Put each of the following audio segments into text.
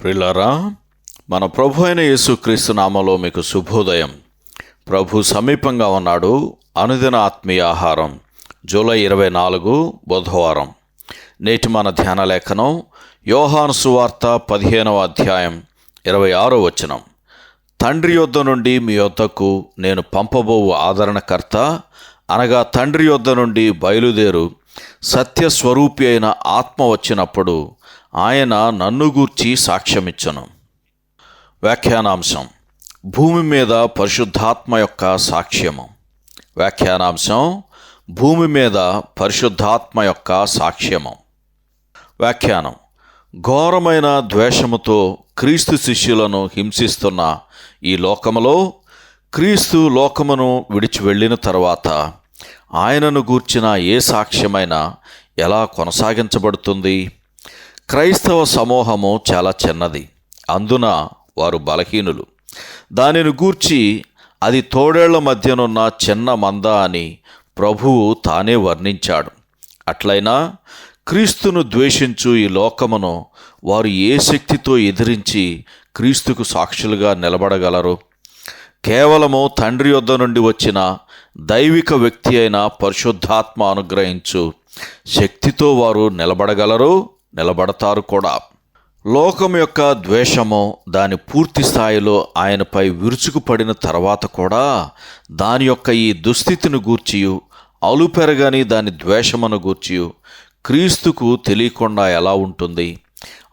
ప్రిలరా మన ప్రభు అయిన యేసుక్రీస్తు నామలో మీకు శుభోదయం. ప్రభు సమీపంగా ఉన్నాడు అనుదిన ఆత్మీయ ఆహారం జూలై ఇరవై నాలుగు బుధవారం. నేటి మన ధ్యాన లేఖనం యోహాను సువార్త పదిహేనవ అధ్యాయం ఇరవై ఆరో వచనం. తండ్రి యొద్ద నుండి మీ యొద్దకు నేను పంపబోవు ఆదరణకర్త అనగా తండ్రి యొద్ద నుండి బయలుదేరు సత్యస్వరూపి అయిన ఆత్మ వచ్చినప్పుడు ఆయన నన్ను గూర్చి సాక్ష్యమిచ్చను. వ్యాఖ్యానాంశం. భూమి మీద పరిశుద్ధాత్మ యొక్క సాక్ష్యము. వ్యాఖ్యానాంశం. భూమి మీద పరిశుద్ధాత్మ యొక్క సాక్ష్యము. వ్యాఖ్యానం. ఘోరమైన ద్వేషముతో క్రీస్తు శిష్యులను హింసిస్తున్న ఈ లోకములో క్రీస్తు లోకమును విడిచి వెళ్ళిన తర్వాత ఆయనను గూర్చిన ఏ సాక్ష్యమైనా ఎలా కొనసాగించబడుతుంది? క్రైస్తవ సమూహము చాలా చిన్నది. అందున వారు బలహీనులు. దానిని గూర్చి అది తోడేళ్ళ మధ్యనున్న చిన్న మంద అని ప్రభువు తానే వర్ణించాడు. అట్లయినా క్రీస్తును ద్వేషించు ఈ లోకమును వారు ఏ శక్తితో ఎదిరించి క్రీస్తుకు సాక్షులుగా నిలబడగలరు? కేవలము తండ్రి యొద్ద నుండి వచ్చిన దైవిక వ్యక్తి అయిన పరిశుద్ధాత్మ అనుగ్రహించు శక్తితో వారు నిలబడగలరు? నిలబడతారు కూడా. లోకం యొక్క ద్వేషము దాని పూర్తి స్థాయిలో ఆయనపై విరుచుకుపడిన తర్వాత కూడా దాని యొక్క ఈ దుస్థితిని గూర్చియు అలుపెరగని దాని ద్వేషమును గూర్చియు క్రీస్తుకు తెలియకుండా ఎలా ఉంటుంది?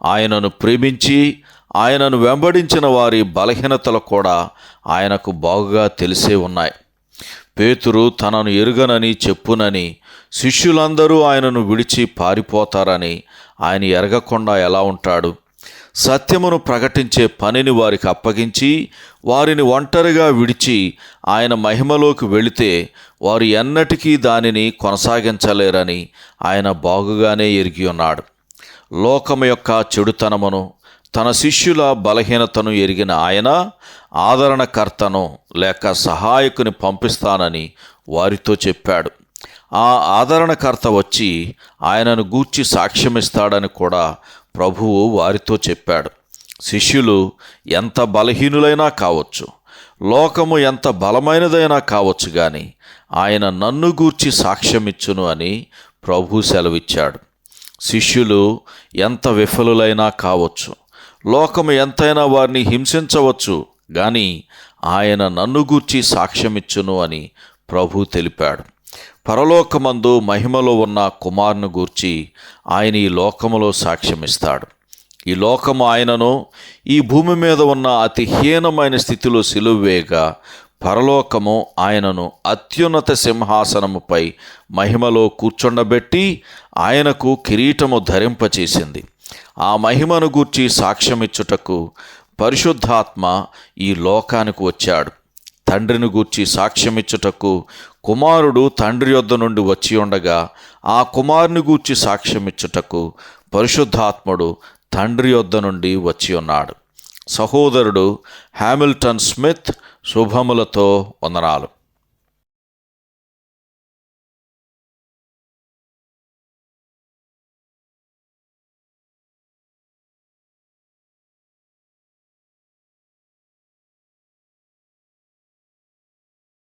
ఆయనను ప్రేమించి ఆయనను వెంబడించిన వారి బలహీనతలు కూడా ఆయనకు బాగుగా తెలిసే ఉన్నాయి. పేతురు తనను ఎరుగనని చెప్పునని శిష్యులందరూ ఆయనను విడిచి పారిపోతారని ఆయన ఎరగకుండా ఎలా ఉంటాడు? సత్యమును ప్రకటించే పనిని వారికి అప్పగించి వారిని ఒంటరిగా విడిచి ఆయన మహిమలోకి వెళితే వారు ఎన్నటికీ దానిని కొనసాగించలేరని ఆయన బాగుగానే ఎరిగి ఉన్నాడు. లోకము యొక్క చెడుతనమును తన శిష్యుల బలహీనతను ఎరిగిన ఆయన ఆదరణకర్తను లేక సహాయకుని పంపిస్తానని వారితో చెప్పాడు. ఆ ఆదరణకర్త వచ్చి ఆయనను గూర్చి సాక్ష్యమిస్తాడని కూడా ప్రభువు వారితో చెప్పాడు. శిష్యులు ఎంత బలహీనులైనా కావచ్చు లోకము ఎంత బలమైనదైనా కావచ్చు కానీ ఆయన నన్ను గూర్చి సాక్ష్యమిచ్చును అని ప్రభు సెలవిచ్చాడు. శిష్యులు ఎంత విఫలులైనా కావచ్చు లోకము ఎంతైనా వారిని హింసించవచ్చు కానీ ఆయన నన్ను గూర్చి సాక్ష్యమిచ్చును అని ప్రభు తెలిపాడు. పరలోకమందు మహిమలో ఉన్న కుమారుని గూర్చి ఆయన ఈ లోకములో సాక్ష్యమిస్తాడు. ఈ లోకము ఆయనను ఈ భూమి మీద ఉన్న అతి హీనమైన స్థితిలో సిలువేగా పరలోకము ఆయనను అత్యున్నత సింహాసనముపై మహిమలో కూర్చుండబెట్టి ఆయనకు కిరీటము ధరింపచేసింది. ఆ మహిమను గూర్చి సాక్ష్యమిచ్చుటకు పరిశుద్ధాత్మ ఈ లోకానికి వచ్చాడు. తండ్రిని గూర్చి సాక్ష్యమిచ్చుటకు కుమారుడు తండ్రి యొద్ద నుండి వచ్చి ఉండగా ఆ కుమారుని గూర్చి సాక్ష్యమిచ్చుటకు పరిశుద్ధాత్ముడు తండ్రి యొద్ద నుండి వచ్చి ఉన్నాడు. సహోదరుడు హ్యామిల్టన్ స్మిత్ శుభములతో వందనాలు.